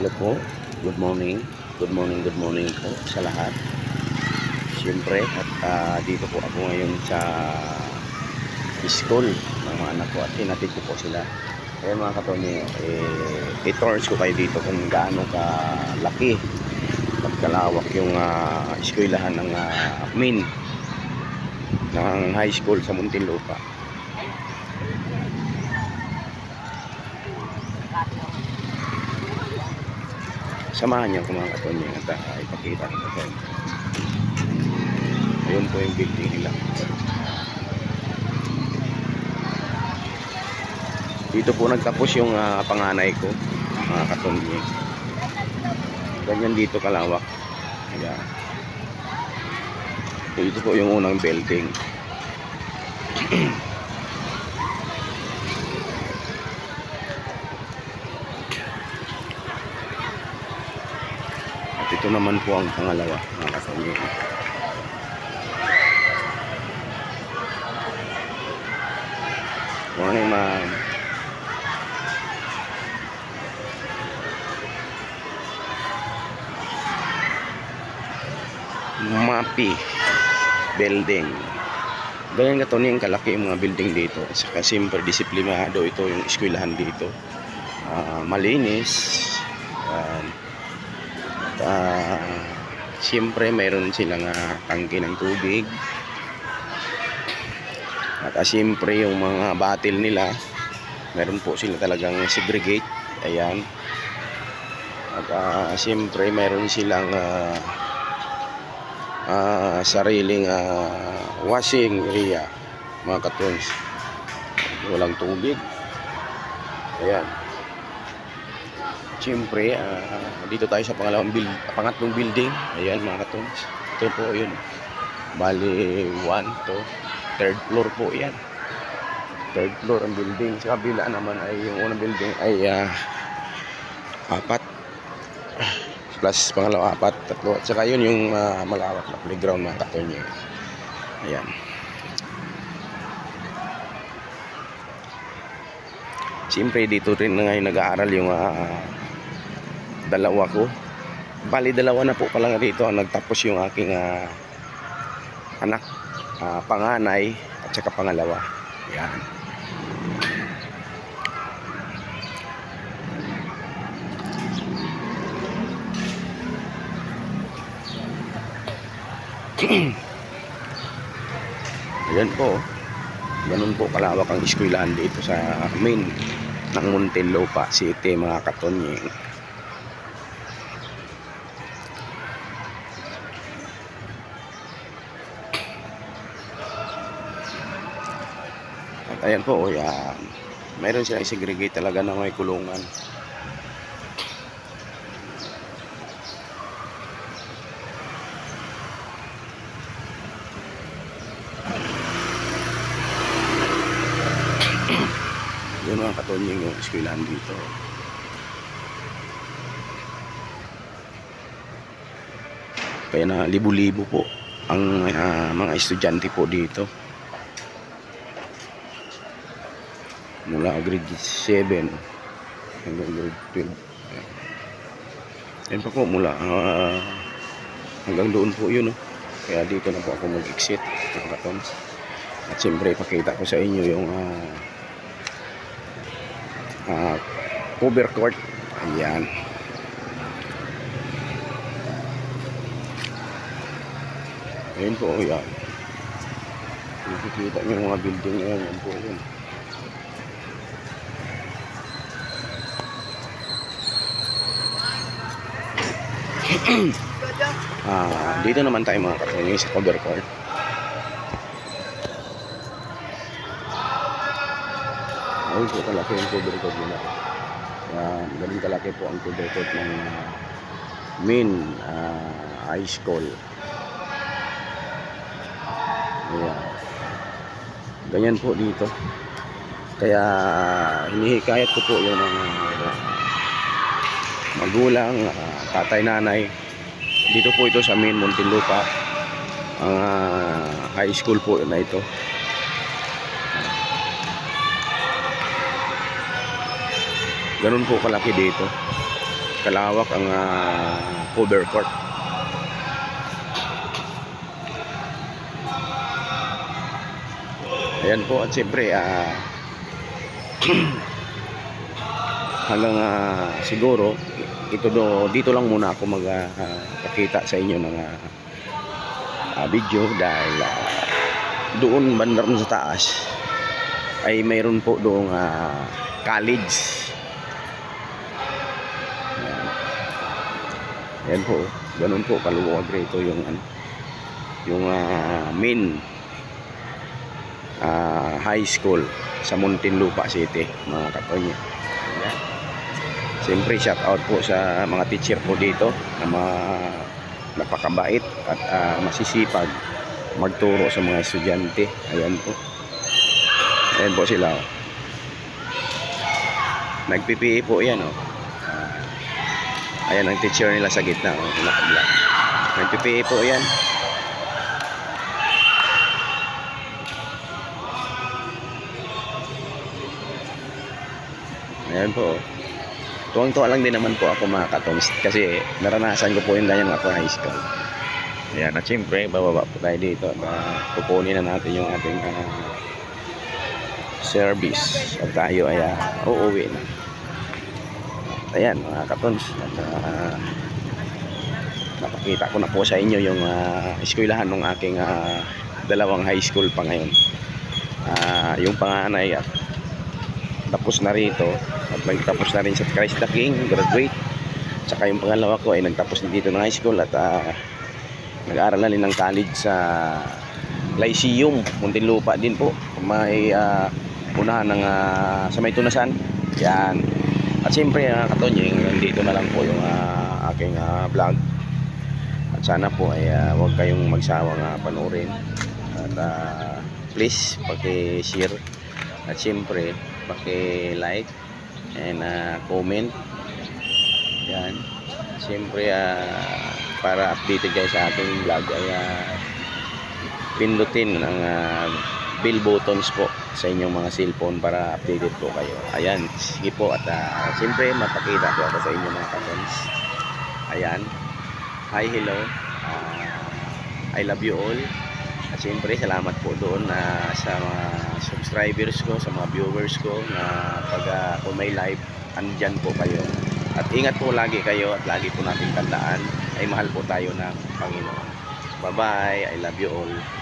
Hello po. Good morning. Good morning, good morning po sa lahat. Siyempre, at ah, dito po ako ngayon sa school ng mga anak ko at hinatid ko po sila. Kaya mga katonyo, eh, i-tours ko kayo dito kung gaano kalaki at kalawak yung uh, eskwelahan ng uh, main ng high school sa Muntinlupa. Samahan niyo mga katonyo at uh, ipakita ko inyo. Ayun po yung building nila. Dito po nagtapos yung ah, panganay ko, mga katonyo. Ganyan dito kalawak. Ayan. Dito po yung unang building. ito naman po ang pangalawa, mga katonyo. Morning, ma'am. Mapi building. Ganyan ka yung kalaki yung mga building dito. Saka siyempre disiplinado ito yung eskwelahan dito. Ah, malinis. Yan. Ah, siyempre mayroon silang ah, tangke ng tubig. At ah, siyempre yung mga batil nila, meron po sila talagang segregate. Ayan. At ah, siyempre mayroon silang ah, ah, sariling ah, washing area mga katons. Walang tubig. Ayan. Siyempre, ah, dito tayo sa pangalawang build, pangatlong building. Ayan mga katons. Ito po yun. Bali, 1 to third floor po yan. Third floor ang building. Sa kabila naman ay yung unang building ay ah, apat. Plus pangalawa apat, tatlo. At saka yun yung ah, malawak na playground mga katonyo. Ayan. Siyempre dito rin na ngayon nag-aaral yung ah, dalawa ko. Bali dalawa na po pala dito ang nagtapos yung aking ah, anak, ah, panganay at saka pangalawa. Yan. Ayan po. Ganun po kalawak ang eskwelahan dito sa main ng Muntinlupa City mga katonyeng. Ayan po, yan. Mayroon silang segregate talaga na may kulungan. Yun mga katonyeng yung eskwelahan dito. Kaya na libo-libo po ang ah, mga estudyante po dito. Mula grade 7 hanggang grade 12. Ayan. Yan pa po mula ah, hanggang doon po yun. Oh. Kaya dito na po ako mag-exit mga katons. At siyempre pakita ko sa inyo yung ah, ah, cover court. Ayan. Ayan po, yan. Nakikita niyo yung mga building na yan. Yan po yun. Ah, dito naman tayo mga katulong sa cover court. Ayun po kalaki yung cover court nila. Yan, ganun kalaki po ang cover court ng uh, main ah, high school. Ayan. Ganyan po dito. Kaya hinihikayat ko po yung mga magulang, ah, tatay, nanay. Dito po ito sa main Muntinlupa. Ang ah, high school po na ito. Ganun po kalaki dito. kalawak ang ah, cover court. Ayan po at siyempre ah, hanggang ah, siguro ito do dito lang muna ako magpakita sa inyo ng ah, ah, video dahil ah, doon banda ron sa taas ay mayroon po doong ah, college. Ayan po ganun po kaluwag rito yung ano yung ah, main ah, high school sa Muntinlupa City mga katonyo Ayan. Siyempre shout out po sa mga teacher po dito na mga napakabait at ah, masisipag magturo sa mga estudyante. Ayan po. Ayan po sila. Oh. Nag-PPE po yan. Oh. Ah, ayan ang teacher nila sa gitna. Oh, nakabla. Nag-PPE po yan. Ayan po. oh. Tuwang-tuwa lang din naman po ako mga katongs kasi naranasan ko po yung ganyan ako high school. Ayan, at syempre, bababa po tayo dito at uh, kukunin na natin yung ating ah, service at tayo ay uh, uuwi na. Ayan, mga katons, at ah, napakita ko na po sa inyo yung uh, eskwelahan ng aking ah, dalawang high school pa ngayon. Ah, yung panganay at tapos na rito at nagtapos na rin sa Christ the King, graduate. Tsaka yung pangalawa ko ay nagtapos na dito ng high school at ah, nag-aaral na rin ng college sa Lyceum, Muntinlupa din po. May ah, unahan ng ah, sa may tunasan. Yan. At siyempre, uh, katonyeng, nandito na lang po yung ah, aking ah, vlog. At sana po ay ah, huwag kayong magsawang uh, panoorin. At ah, please, paki-share. At siyempre, paki-like and ah, comment. Yan. Siyempre, ah, para updated kayo sa ating vlog ay ah, pindutin ang ah, bell buttons po sa inyong mga cellphone para updated po kayo. Ayan, sige po at ah, siyempre mapakita ko ako sa inyo mga katons. Ayan. Hi, hello. Ah, I love you all. At siyempre, salamat po doon na sa mga subscribers ko, sa mga viewers ko na pag ah, kung may live, andyan po kayo. At ingat po lagi kayo at lagi po natin tandaan ay mahal po tayo ng Panginoon. Bye-bye. I love you all.